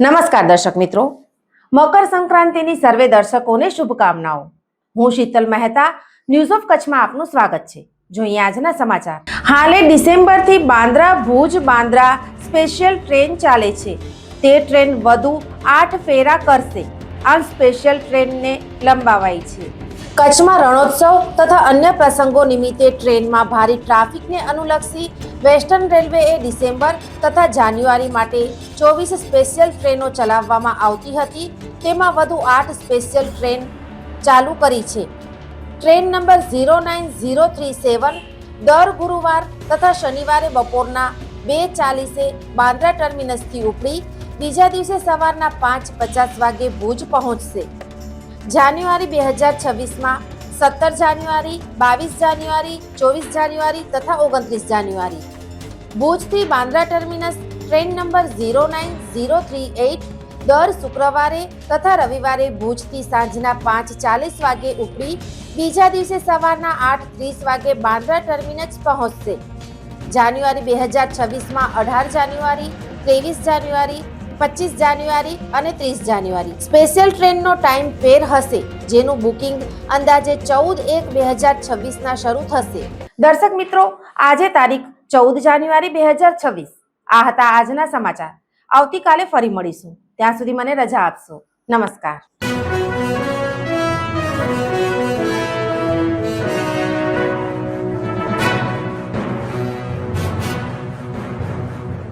નમસ્કાર દર્શક મિત્રો. મકર સંક્રાંતિની સર્વે દર્શકોને શુભકામનાઓ. હું શીતલ મહેતા ન્યૂઝ ઓફ કચ્છમાં આપનું સ્વાગત છે. જોઈએ આજના સમાચાર. હાલે ડિસેમ્બરથી બાંદ્રા, ભુજ, બાંદ્રા સ્પેશિયલ ટ્રેન ચાલે છે. તે ટ્રેન વધુ આઠ ફેરા કરશે. આમ સ્પેશિયલ ટ્રેનને લંબાવાઈ છે. કચ્છમાં રણોત્સવ તથા અન્ય પ્રસંગો નિમિત્તે ટ્રેનમાં ભારે ટ્રાફિકને અનુલક્ષી વેસ્ટર્ન રેલવેએ ડિસેમ્બર તથા જાન્યુઆરી માટે ચોવીસ સ્પેશિયલ ટ્રેનો ચલાવવામાં આવતી હતી. તેમાં વધુ આઠ સ્પેશિયલ ટ્રેન ચાલુ કરી છે. Train number zero nine zero three seven દર ગુરુવાર તથા શનિવારે બપોરના બે ચાલીસે બાંદ્રા ટર્મિનસથી ઉપડી, બીજા દિવસે સવારના પાંચ પચાસ વાગે ભુજ પહોંચશે. જાન્યુઆરી બે હજાર છવ્વીસમાં, સત્તર જાન્યુઆરી, બાવીસ જાન્યુઆરી, ચોવીસ જાન્યુઆરી તથા ઓગણત્રીસ જાન્યુઆરી. ભુજથી Bandra terminus train number zero nine zero three eight દર શુક્રવારે તથા રવિવારે ભુજથી સાંજના પાંચ ચાલીસ વાગે ઉપડી બીજા દિવસે સવારના આઠ ત્રીસ વાગે બાંદ્રા ટર્મિનસ પહોંચશે. જાન્યુઆરી બે હજાર છવ્વીસમાં અઢાર જાન્યુઆરી, ત્રેવીસ જાન્યુઆરી પચીસ જાન્યુઆરી અને ત્રીસ જાન્યુઆરી. સ્પેશિયલ ટ્રેનનો ટાઈમ ફેર હશે, જેનું બુકિંગ અંદાજે ચૌદ એક બે હજાર છવ્વીસના શરૂ થશે. દર્શક મિત્રો, આજે તારીખ ચૌદ જાન્યુઆરી બે હજાર છવ્વીસ. આ હતા આજના સમાચાર. આવતીકાલે ફરી મળીશું. ત્યાં સુધી મને રજા આપશો. નમસ્કાર.